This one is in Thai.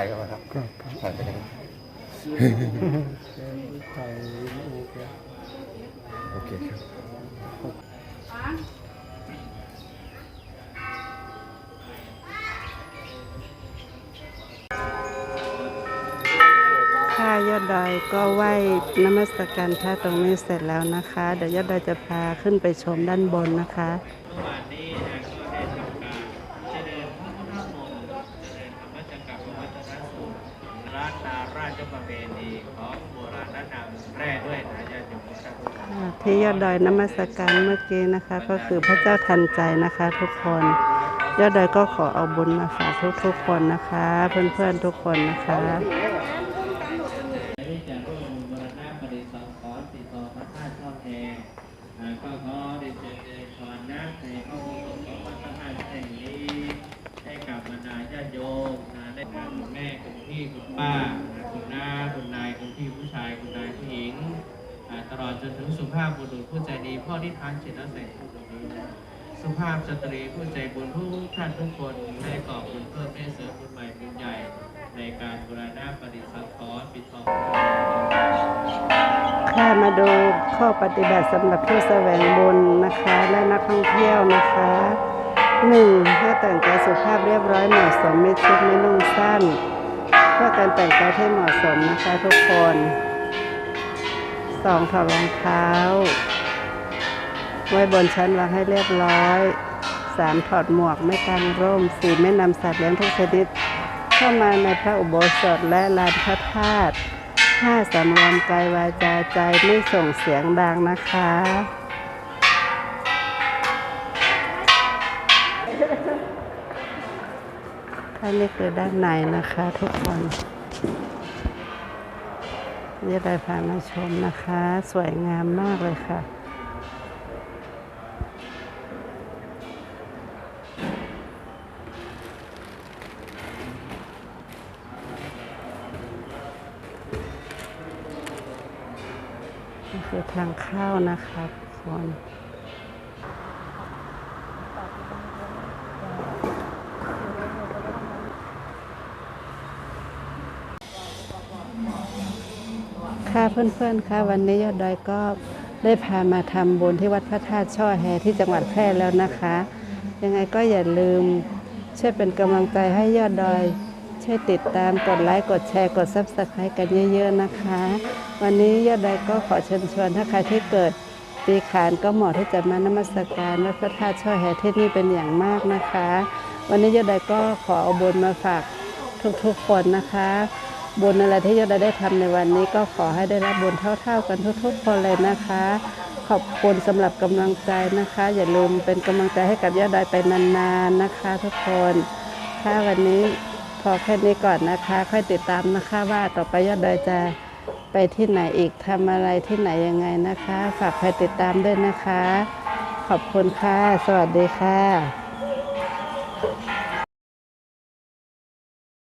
ถ่ายเข้ามาครับครับครับถ่ายไปเลยไก่โอเคโอเคครับค่ะยอดดอยก็ไหว้นมัสการพระตรงนี้เสร็จแล้วนะคะ เดี๋ยวยอดดอยจะพาขึ้นไปชมด้านบนนะคะ ราชาราชประเพณีของโบราณนามแร่ด้วยนะยาติโยมทุกท่านอ่าที่ยอดดอยนมัสการเมื่อกี้นะคะ ก็คือพระเจ้าทันใจนะคะทุกคน ยอดดอยก็ขอเอาบุญมาฝากทุกๆคนนะคะ เพื่อนๆทุกคนนะคะ พี่คุณป้า คุณน้าคุณนาย คุณพี่ผู้ชาย คุณนายผู้หญิง ตลอดจนถึงสุภาพบุรุษผู้ใจดีพ่อที่ทานเจตแสงผู้ตรงนี้นะสุภาพสตรีผู้ใจบุญทุกท่านทุกคนได้ก่อบุญเพิ่มได้เสริมบุญใหม่บุญใหญ่ ในการบูรณะปฏิสังขรณ์ปิดทองค่ะมาดูข้อปฏิบัติสำหรับผู้แสวงบุญนะคะ และนักท่องเที่ยวนะคะหนึ่งให้แต่งกายสุภาพเรียบร้อยเหมาะสมไม่ชุดไม่นุ่งสั้น พื่อการแต่งกายที่เหมาะสมนะคะทุกคนสองถอดรองเท้า ไว้บนชั้นวางให้เรียบร้อยสามถอดหมวกไม่กางร่มสี่ไม่นำสัตว์เลี้ยงทุกชนิด เข้ามาในพระอุโบสถและลานพระธาตุห้าสำรวมกายวาจาใจไม่ส่งเสียงดังนะคะ ท่านนี่คือด้านในนะคะทุกคนนี่ได้พามาชมนะคะ สวยงามมากเลยค่ะนี่คือทางเข้านะคะทุกคน ค่ะเพื่อนๆค่ะวันนี้ยอดดอยก็ได้พามาทำบุญที่วัดพระธาตุช่อแฮที่จังหวัดแพร่แล้วนะคะ ยังไงก็อย่าลืมช่วยเป็นกำลังใจให้ยอดดอย ช่วยติดตามกดไลค์กดแชร์กดซับสไครต์กันเยอะๆนะคะ วันนี้ยอดดอยก็ขอเชิญชวนถ้าใครที่เกิดปีขานก็เหมาะที่จะมานมัสการวัดพระธาตุช่อแฮที่นี่เป็นอย่างมากนะคะ วันนี้ยอดดอยก็ขอเอาบุญมาฝากทุกๆคนนะคะ บุญอะไรที่ยอดได้ทำในวันนี้ก็ขอให้ได้รับบุญเท่า ๆ กันทุกๆคนเลยนะคะ ขอบคุณสำหรับกำลังใจนะคะ อย่าลืมเป็นกำลังใจให้กับยอดได้ไปนานๆนะคะ ทุกคนค่ะวันนี้พอแค่นี้ก่อนนะคะ ค่อยติดตามนะคะว่าต่อไปยอดดจะไปที่ไหนอีกทำอะไรที่ไหนยังไงนะคะ ฝากใครติดตามด้วยนะคะ ขอบคุณค่ะ สวัสดีค่ะ